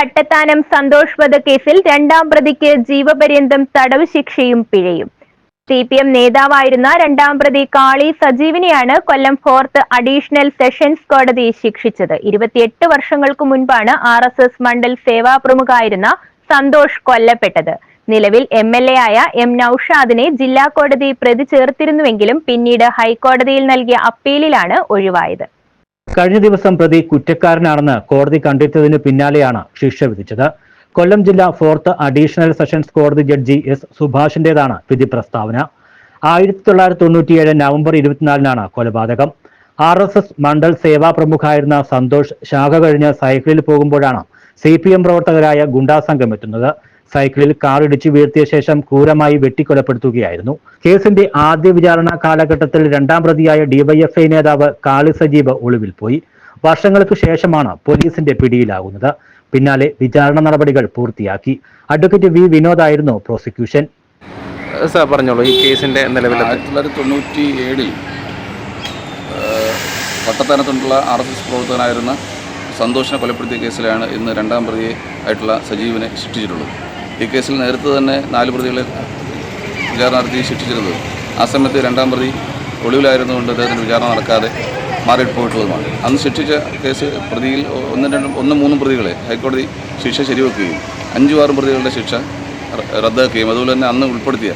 പട്ടത്താനം സന്തോഷ് വധക്കേസിൽ രണ്ടാം പ്രതിക്ക് ജീവപര്യന്തം തടവ് ശിക്ഷയും പിഴയും. സി പി എം നേതാവായിരുന്ന രണ്ടാം പ്രതി കാളി സജീവിനെയാണ് കൊല്ലം ഫോർത്ത് അഡീഷണൽ സെഷൻസ് കോടതി ശിക്ഷിച്ചത്. ഇരുപത്തിയെട്ട് വർഷങ്ങൾക്ക് മുൻപാണ് ആർ എസ് എസ് മണ്ഡൽ സേവാ പ്രമുഖായിരുന്ന സന്തോഷ് കൊല്ലപ്പെട്ടത്. നിലവിൽ എം എൽ എ ആയ എം നൌഷാദിനെ ജില്ലാ കോടതി പ്രതി ചേർത്തിരുന്നുവെങ്കിലും പിന്നീട് ഹൈക്കോടതിയിൽ നൽകിയ അപ്പീലിലാണ് ഒഴിവായത്. കഴിഞ്ഞ ദിവസം പ്രതി കുറ്റക്കാരനാണെന്ന് കോടതി കണ്ടെത്തിയതിന് പിന്നാലെയാണ് ശിക്ഷ വിധിച്ചത്. കൊല്ലം ജില്ലാ ഫോർത്ത് അഡീഷണൽ സെഷൻസ് കോടതി ജഡ്ജി എസ് സുഭാഷിന്റേതാണ് വിധി പ്രസ്താവന. ആയിരത്തി തൊള്ളായിരത്തി തൊണ്ണൂറ്റിയേഴ് നവംബർ ഇരുപത്തിനാലിനാണ് കൊലപാതകം. ആർ എസ് എസ് മണ്ഡൽ സേവാ പ്രമുഖായിരുന്ന സന്തോഷ് ശാഖ കഴിഞ്ഞ് സൈക്കിളിൽ പോകുമ്പോഴാണ് സി പി എം പ്രവർത്തകരായ ഗുണ്ടാസംഘം എത്തുന്നത്. സൈക്കിളിൽ കാർ ഇടിച്ചു വീഴ്ത്തിയ ശേഷം ക്രൂരമായി വെട്ടിക്കൊലപ്പെടുത്തുകയായിരുന്നു. കേസിന്റെ ആദ്യ വിചാരണ കാലഘട്ടത്തിൽ രണ്ടാം പ്രതിയായ ഡിവൈഎഫ്ഐ നേതാവ് കാളി സജീവ് ഒളിവിൽ പോയി. വർഷങ്ങൾക്ക് ശേഷമാണ് പോലീസിന്റെ പിടിയിലാകുന്നത്. പിന്നാലെ വിചാരണ നടപടികൾ പൂർത്തിയാക്കി. അഡ്വക്കേറ്റ് വി വിനോദായിരുന്നു പ്രോസിക്യൂഷൻ. സാർ പറഞ്ഞോളൂ ഈ കേസിന്റെ നിലവിലെ ആയിരത്തി തൊള്ളായിരത്തി തൊണ്ണൂറ്റി ഏഴിൽ പട്ടത്താനത്തുള്ള ആർ എസ് എസ് പ്രവർത്തകനായിരുന്ന സന്തോഷിനെ കൊലപ്പെടുത്തിയ കേസിലാണ് ഇന്ന് രണ്ടാം പ്രതിയെ ആയിട്ടുള്ള സജീവിനെ ശിക്ഷിച്ചിട്ടുള്ളത്. ഈ കേസിൽ നേരത്തെ തന്നെ നാല് പ്രതികളെ വിചാരണ നടത്തി ശിക്ഷിച്ചിരുന്നത്. ആ സമയത്ത് രണ്ടാം പ്രതി ഒളിവിലായിരുന്നുകൊണ്ട് അദ്ദേഹത്തിന് വിചാരണ നടക്കാതെ മാറിപ്പോയിട്ടുള്ളതുമാണ് അന്ന് ശിക്ഷിച്ച കേസ് പ്രതിയിൽ ഒന്നും രണ്ടും ഒന്നും മൂന്നും പ്രതികളെ ഹൈക്കോടതി ശിക്ഷ ശരിവെക്കുകയും അഞ്ചു ആറും പ്രതികളുടെ ശിക്ഷ റദ്ദാക്കുകയും അതുപോലെ തന്നെ അന്ന് ഉൾപ്പെടുത്തിയ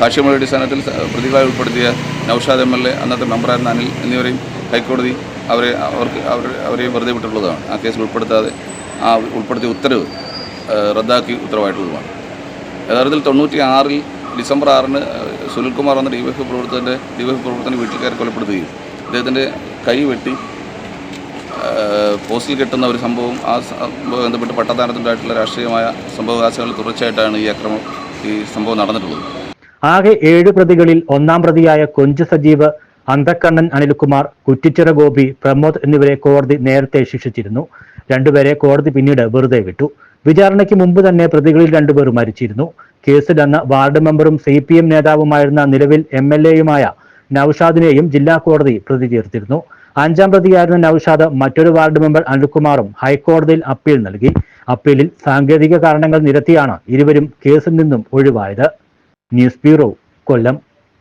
സാക്ഷ്യമുള്ള അടിസ്ഥാനത്തിൽ പ്രതികളായി ഉൾപ്പെടുത്തിയ നൌഷാദ് എം എൽ എ അന്നത്തെ മെമ്പറായിരുന്ന അനിൽ എന്നിവരെയും ഹൈക്കോടതി അവരെ അവർക്ക് അവർ അവരെയും വെറുതെ വിട്ടിട്ടുള്ളതാണ്. ആ കേസിൽ ഉൾപ്പെടുത്താതെ ആ ഉൾപ്പെടുത്തിയ ഉത്തരവ് റദ്ദാക്കി ഉത്തരവായിട്ടുള്ളതുമാണ് യഥാർത്ഥത്തിൽ തൊണ്ണൂറ്റി ആറിൽ ഡിസംബർ ആറിന് സുനിൽകുമാർ എന്ന ഡി വൈഫ് പ്രവർത്തകന്റെ ഡി വൈഫ് പ്രവർത്തകൻ പ്രവർത്തകന്റെ വീട്ടിൽ കയറി കൊലപ്പെടുത്തുകയും അദ്ദേഹത്തിന്റെ കൈ വെട്ടി പോസ്റ്റിൽ കെട്ടുന്ന ഒരു സംഭവം ആ ബന്ധപ്പെട്ട് പട്ടത്താനത്തുണ്ടായിട്ടുള്ള രാഷ്ട്രീയമായ സംഭവവികാസങ്ങൾ തുടർച്ചയായിട്ടാണ് ഈ അക്രമം ഈ സംഭവം നടന്നിട്ടുള്ളത്. ആകെ ഏഴ് പ്രതികളിൽ ഒന്നാം പ്രതിയായ കൊഞ്ച് സജീവ് അന്തക്കണ്ണൻ അനിൽകുമാർ കുറ്റിച്ചിറ ഗോപി പ്രമോദ് എന്നിവരെ കോടതി നേരത്തെ ശിക്ഷിച്ചിരുന്നു. രണ്ടുപേരെ കോടതി പിന്നീട് വെറുതെ വിട്ടു. വിചാരണയ്ക്ക് മുമ്പ് തന്നെ പ്രതികളിൽ രണ്ടുപേർ മരിച്ചിരുന്നു. കേസിൽ അന്ന് വാർഡ് മെമ്പറും സി പി എം നേതാവുമായിരുന്ന നിലവിൽ എം എൽ എയുമായ നൌഷാദിനെയും ജില്ലാ കോടതി പ്രതി ചേർത്തിരുന്നു. അഞ്ചാം പ്രതിയായിരുന്ന നൌഷാദ് മറ്റൊരു വാർഡ് മെമ്പർ അനിൽകുമാറും ഹൈക്കോടതിയിൽ അപ്പീൽ നൽകി. അപ്പീലിൽ സാങ്കേതിക കാരണങ്ങൾ നിരത്തിയാണ് ഇരുവരും കേസിൽ നിന്നും ഒഴിവായത്. News bureau Kollam.